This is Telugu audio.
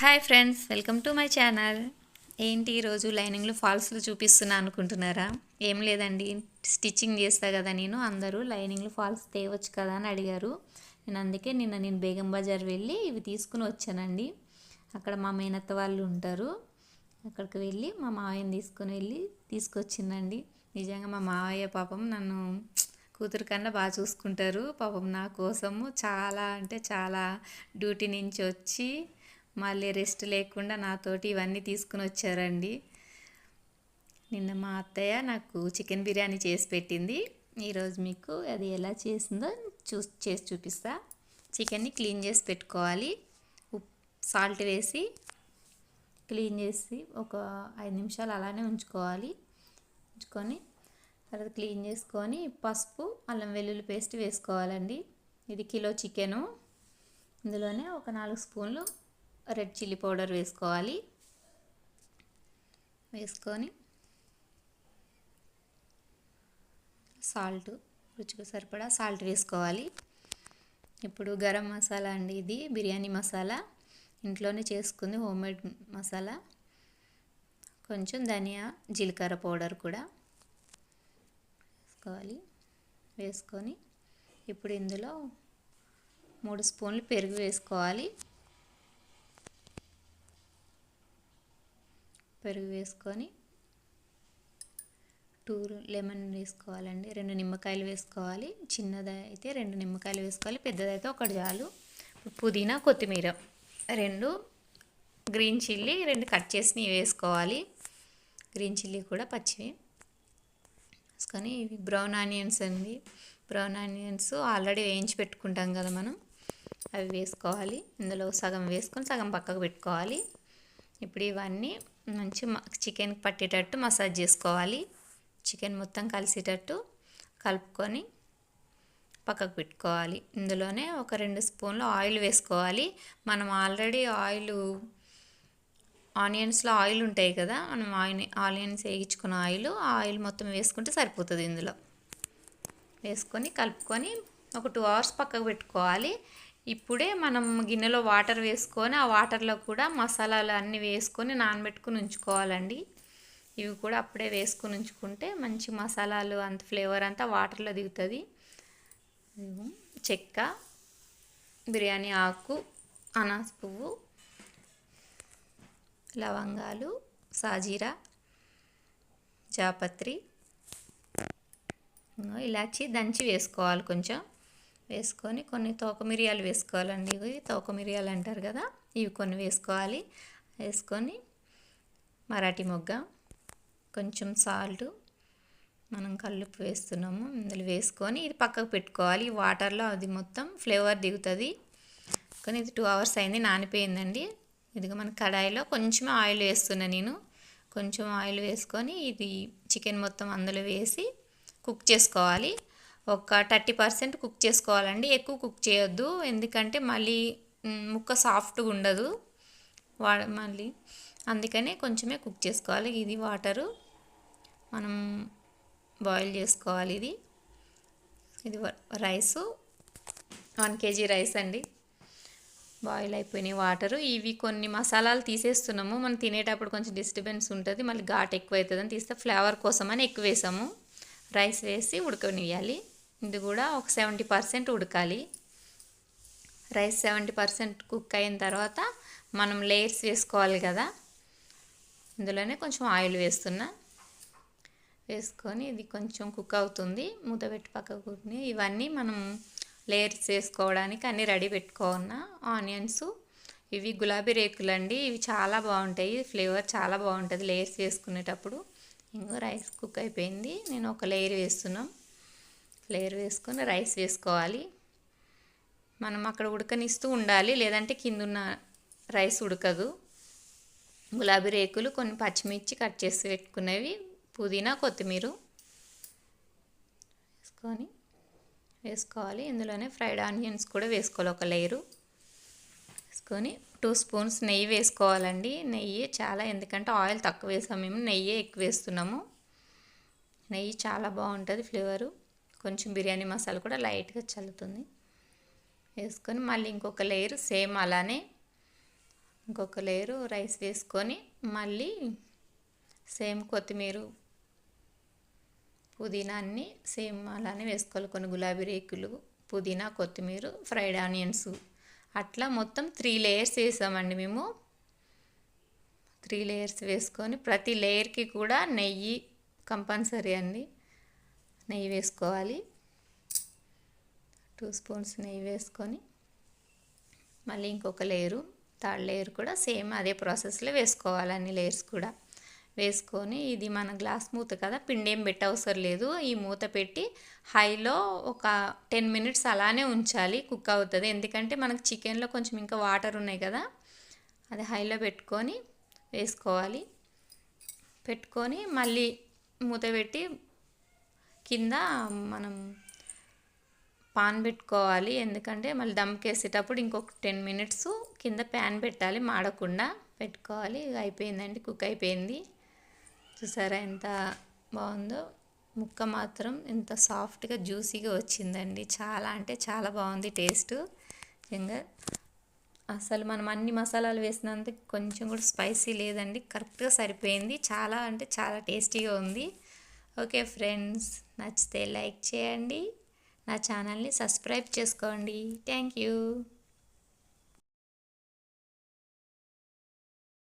Hi friends welcome to my channel ఏంటి ఈరోజు లైనింగ్లు ఫాల్స్లు చూపిస్తున్నా అనుకుంటున్నారా? ఏం లేదండి స్టిచ్చింగ్ చేస్తా కదా నేను. అందరూ లైనింగ్లు ఫాల్స్ తేవచ్చు కదా అని అడిగారు. నేను అందుకే నిన్న నేను బేగం బజార్ వెళ్ళి ఇవి తీసుకుని వచ్చానండి. అక్కడ మా మేనత్త వాళ్ళు ఉంటారు. అక్కడికి వెళ్ళి మా మావయ్యని తీసుకుని వెళ్ళి తీసుకొచ్చిందండి. నిజంగా మా మావయ్య పాపం నన్ను కూతురు కన్నా బాగా చూసుకుంటారు. పాపం నా కోసము చాలా అంటే చాలా డ్యూటీ నుంచి వచ్చి మళ్ళీ రెస్ట్ లేకుండా నాతోటి ఇవన్నీ తీసుకుని వచ్చారండి. నిన్న మా అత్తయ్య నాకు చికెన్ బిర్యానీ చేసి పెట్టింది. ఈరోజు మీకు అది ఎలా చేసిందో చూ చేసి చూపిస్తా. చికెన్ని క్లీన్ చేసి పెట్టుకోవాలి. ఉప్ సాల్ట్ వేసి క్లీన్ చేసి ఒక ఐదు నిమిషాలు అలానే ఉంచుకోవాలి. ఉంచుకొని తర్వాత క్లీన్ చేసుకొని పసుపు అల్లం వెల్లుల్లి పేస్ట్ వేసుకోవాలండి. ఇది కిలో చికెను. ఇందులోనే ఒక నాలుగు స్పూన్లు రెడ్ చిల్లీ పౌడర్ వేసుకోవాలి. వేసుకొని సాల్ట్ రుచికి సరిపడా సాల్ట్ వేసుకోవాలి. ఇప్పుడు గరం మసాలా అండి ఇది బిర్యానీ మసాలా. ఇంట్లోనే చేసుకుంది హోమ్మేడ్ మసాలా. కొంచెం ధనియా జీలకర్ర పౌడర్ కూడా వేసుకోవాలి. వేసుకొని ఇప్పుడు ఇందులో మూడు స్పూన్లు పెరుగు వేసుకోవాలి. పెరుగు వేసుకొని టూ లెమన్ వేసుకోవాలండి. రెండు నిమ్మకాయలు వేసుకోవాలి. చిన్నదైతే రెండు నిమ్మకాయలు వేసుకోవాలి. పెద్దదైతే ఒకటి చాలు. పుదీనా కొత్తిమీర రెండు గ్రీన్ చిల్లీ రెండు కట్ చేసి వేసుకోవాలి. గ్రీన్ చిల్లీ కూడా పచ్చివి వేసుకొని ఇవి బ్రౌన్ ఆనియన్స్ అండి. బ్రౌన్ ఆనియన్స్ ఆల్రెడీ వేయించి పెట్టుకుంటాం కదా మనం. అవి వేసుకోవాలి. ఇందులో సగం వేసుకొని సగం పక్కకు పెట్టుకోవాలి. ఇప్పుడు ఇవన్నీ మంచి చికెన్ పట్టేటట్టు మసాజ్ చేసుకోవాలి. చికెన్ మొత్తం కలిసేటట్టు కలుపుకొని పక్కకు పెట్టుకోవాలి. ఇందులోనే ఒక రెండు స్పూన్లు ఆయిల్ వేసుకోవాలి. మనం ఆల్రెడీ ఆయిల్ ఆనియన్స్లో ఆయిల్ ఉంటాయి కదా మనం ఆయిల్ ఆనియన్స్ వేయించుకున్న ఆయిల్ ఆయిల్ మొత్తం వేసుకుంటే సరిపోతుంది ఇందులో. వేసుకొని కలుపుకొని ఒక టూ అవర్స్ పక్కకు పెట్టుకోవాలి. ఇప్పుడే మనం గిన్నెలో వాటర్ వేసుకొని ఆ వాటర్లో కూడా మసాలాలు అన్నీ వేసుకొని నానబెట్టుకుని ఉంచుకోవాలండి. ఇవి కూడా అప్పుడే వేసుకుని ఉంచుకుంటే మంచి మసాలాలు అంత ఫ్లేవర్ అంతా వాటర్లో దిగుతుంది. చెక్క బిర్యానీ ఆకు అనాస్ పువ్వు లవంగాలు సాజీరా జాపత్రి ఇలాచి దంచి వేసుకోవాలి కొంచెం. వేసుకొని కొన్ని తోక మిరియాలు వేసుకోవాలండి. ఇవి తోక మిరియాలు అంటారు కదా ఇవి కొన్ని వేసుకోవాలి. వేసుకొని మరాఠీ మొగ్గ కొంచెం సాల్ట్ మనం కల్లుప్పు వేస్తున్నాము ఇందులో వేసుకొని ఇది పక్కకు పెట్టుకోవాలి. వాటర్లో అది మొత్తం ఫ్లేవర్ దిగుతుంది. కానీ ఇది టూ అవర్స్ అయింది నానిపోయిందండి. ఇదిగో మన కడాయిలో కొంచెం ఆయిల్ వేస్తున్నా నేను. కొంచెం ఆయిల్ వేసుకొని ఇది చికెన్ మొత్తం అందులో వేసి కుక్ చేసుకోవాలి. ఒక థర్టీ పర్సెంట్ కుక్ చేసుకోవాలండి. ఎక్కువ కుక్ చేయొద్దు. ఎందుకంటే మళ్ళీ ముక్క సాఫ్ట్గా ఉండదు. వా మళ్ళీ అందుకనే కొంచెమే కుక్ చేసుకోవాలి. ఇది వాటరు. మనం బాయిల్ చేసుకోవాలి ఇది. ఇది రైసు. వన్ కేజీ రైస్ అండి. బాయిల్ అయిపోయినాయి వాటరు. ఇవి కొన్ని మసాలాలు తీసేస్తున్నాము. మనం తినేటప్పుడు కొంచెం డిస్టర్బెన్స్ ఉంటుంది. మళ్ళీ ఘాట్ ఎక్కువ అవుతుందని తీస్తే ఫ్లేవర్ కోసం అని ఎక్కువ వేసాము రైస్ వేసి ఉడకనివ్వాలి ఇది కూడా ఒక సెవెంటీ పర్సెంట్ ఉడకాలి. రైస్ సెవెంటీ పర్సెంట్ కుక్ అయిన తర్వాత మనం లేయర్స్ వేసుకోవాలి కదా. ఇందులోనే కొంచెం ఆయిల్ వేస్తున్నా. వేసుకొని ఇది కొంచెం కుక్ అవుతుంది. మూత పెట్టి పక్కకు ఇవన్నీ మనం లేయర్స్ వేసుకోవడానికి అన్నీ రెడీ పెట్టుకోన్నా ఆనియన్స్ ఇవి గులాబీ రేకులు అండి. ఇవి చాలా బాగుంటాయి. ఫ్లేవర్ చాలా బాగుంటుంది లేయర్స్ వేసుకునేటప్పుడు. ఇంకో రైస్ కుక్ అయిపోయింది. నేను ఒక లేయర్ వేస్తున్నాం. లేయర్ వేసుకొని రైస్ వేసుకోవాలి. మనం అక్కడ ఉడకనిస్తూ ఉండాలి. లేదంటే కింద ఉన్న రైస్ ఉడకదు. గులాబీ రేకులు కొన్ని పచ్చిమిర్చి కట్ చేసి పెట్టుకునేవి పుదీనా కొత్తిమీర వేసుకొని వేసుకోవాలి. ఇందులోనే ఫ్రైడ్ ఆనియన్స్ కూడా వేసుకోవాలి ఒక లేయరు. వేసుకొని టూ స్పూన్స్ నెయ్యి వేసుకోవాలండి. నెయ్యి చాలా ఎందుకంటే ఆయిల్ తక్కువ వేసాము మేము నెయ్యి ఎక్కువ వేస్తున్నాము. నెయ్యి చాలా బాగుంటుంది ఫ్లేవరు. కొంచెం బిర్యానీ మసాలా కూడా లైట్గా చల్లుతుంది. వేసుకొని మళ్ళీ ఇంకొక లేయర్ సేమ్ అలానే ఇంకొక లేయరు రైస్ వేసుకొని మళ్ళీ సేమ్ కొత్తిమీర పుదీనా అన్ని సేమ్ అలానే వేసుకోవాలి. కొన్ని గులాబీ రేకులు పుదీనా కొత్తిమీర ఫ్రైడ్ ఆనియన్స్ అట్లా మొత్తం త్రీ లేయర్స్ వేసామండి మేము. త్రీ లేయర్స్ వేసుకొని ప్రతి లేయర్కి కూడా నెయ్యి కంపల్సరీ అండి. నెయ్యి వేసుకోవాలి. టూ స్పూన్స్ నెయ్యి వేసుకొని మళ్ళీ ఇంకొక లేయరు థర్డ్ లేయర్ కూడా సేమ్ అదే ప్రాసెస్లో వేసుకోవాలి అన్ని లేయర్స్ కూడా. వేసుకొని ఇది మన గ్లాస్ మూత కదా పిండి ఏం పెట్టవసరం లేదు. ఈ మూత పెట్టి హైలో ఒక టెన్ మినిట్స్ అలానే ఉంచాలి కుక్ అవుతుంది. ఎందుకంటే మనకు చికెన్లో కొంచెం ఇంకా వాటర్ ఉన్నాయి కదా అది హైలో పెట్టుకొని వేసుకోవాలి. పెట్టుకొని మళ్ళీ మూత పెట్టి కింద మనం పాన్ పెట్టుకోవాలి. ఎందుకంటే మళ్ళీ దమ్కేసేటప్పుడు ఇంకొక టెన్ మినిట్స్ కింద ప్యాన్ పెట్టాలి. మాడకుండా పెట్టుకోవాలి. అయిపోయిందండి. కుక్ అయిపోయింది. చూసారా ఎంత బాగుందో. ముక్క మాత్రం ఎంత సాఫ్ట్గా జ్యూసీగా వచ్చిందండి. చాలా అంటే చాలా బాగుంది టేస్ట్. నిజంగా అసలు మనం అన్ని మసాలాలు వేసినందుకు కొంచెం కూడా స్పైసీ లేదండి. కరెక్ట్గా సరిపోయింది. చాలా అంటే చాలా టేస్టీగా ఉంది. ఓకే ఫ్రెండ్స్ నచ్చితే లైక్ చేయండి. నా ఛానల్ని సబ్స్క్రైబ్ చేసుకోండి. Thank you.